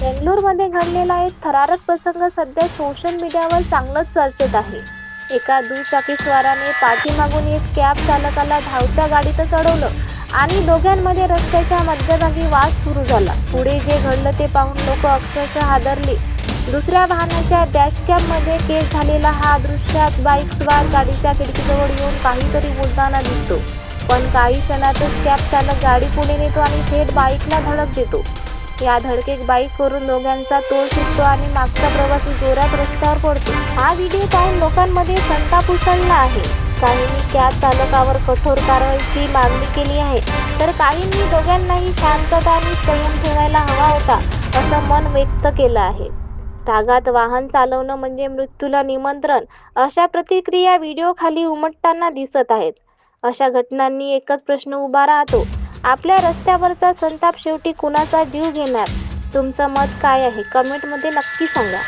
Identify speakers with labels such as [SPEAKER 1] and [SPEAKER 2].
[SPEAKER 1] बेंगलोरमध्ये घडलेला एक थरारक प्रसंग सध्या सोशल मीडियावर चांगलंच चर्चेत आहे. एका दुचाकीस्वाराने पाठीमागून एक कॅब चालकाला धावत्या गाडीत चढवलं आणि दोघांमध्ये रस्त्याच्या मध्यभागी वाद सुरू झाला. पुढे जे घडलं ते पाहून लोक अक्षरशः हादरले. दुसऱ्या वाहनाच्या डॅशकॅममध्ये केस झालेला हा दृश्यात बाईक स्वार गाडीच्या खिडकीजवळ येऊन काहीतरी बोलताना दिसतो. पण काही क्षणातच कॅब चालक गाडी पुढे नेतो आणि थेट बाईकला धडक देतो. या धडकेत बाईक करून दोघांचा तोल सुटतो आणि मागचा प्रवासी जोरात रस्त्यावर पडतो. हा व्हिडिओ पाहून लोकांमध्ये संताप उसळला आहे. काहींनी कॅब चालकावर कठोर कारवाईची मागणी केली आहे. तर काहींनी दोघांनाही शांतता आणि संयम ठेवायला हवा होता असं मन व्यक्त केलं आहे. रागात वाहन चालवणं म्हणजे मृत्यूला निमंत्रण अशा प्रतिक्रिया व्हिडिओ खाली उमटताना दिसत आहेत. अशा घटनांनी एकच प्रश्न उभा राहतो आपल्या रस्त्यावरचा संताप शेवटी कुणाचा जीव घेणार? तुमचं मत काय आहे? कमेंटमध्ये नक्की सांगा.